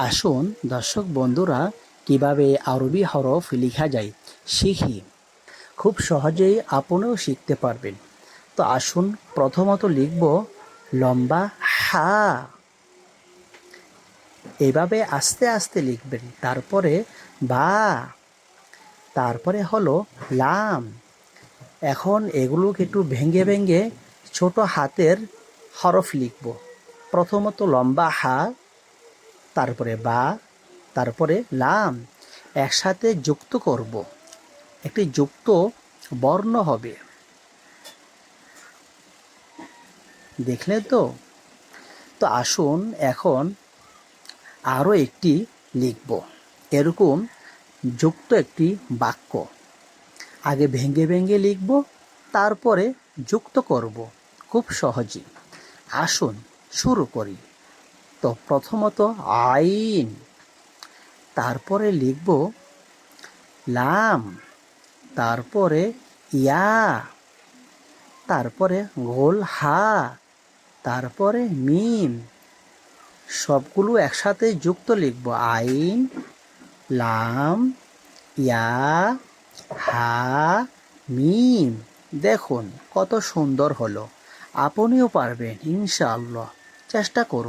আসুন দর্শক বন্ধুরা, কীভাবে আরবি হরফ লেখা যায় শিখি। খুব সহজেই আপনিও শিখতে পারবেন। তো আসুন প্রথমত লিখব লম্বা হা। এভাবে আস্তে আস্তে লিখবেন, তারপরে বা। তারপরে হলো লাম। এখন এগুলোকে একটু ভেঙে ভেঙে ছোট হাতের হরফ লিখব। প্রথমত লম্বা হা তারপরে বা, তারপরে লাম, একসাথে যুক্ত করব। একটি যুক্ত বর্ণ হবে। দেখলে তো? তো আসুন এখন আরও একটি লিখব। এরকম যুক্ত একটি বাক্য। আগে ভেঙে ভেঙে লিখব, তারপরে যুক্ত করব। খুব সহজে আসুন, শুরু করি। তো প্রথমত আইন। তারপরে লিখব লাম, তারপরে ইয়া, তারপরে গোল হা, তারপরে মিম। সবগুলো একসাথে যুক্ত লিখব আইন, লাম, ইয়া, হা, মিম। দেখুন কত সুন্দর হলো। আপনিও পারবেন, ইনশাআল্লাহ। চেষ্টা করুন।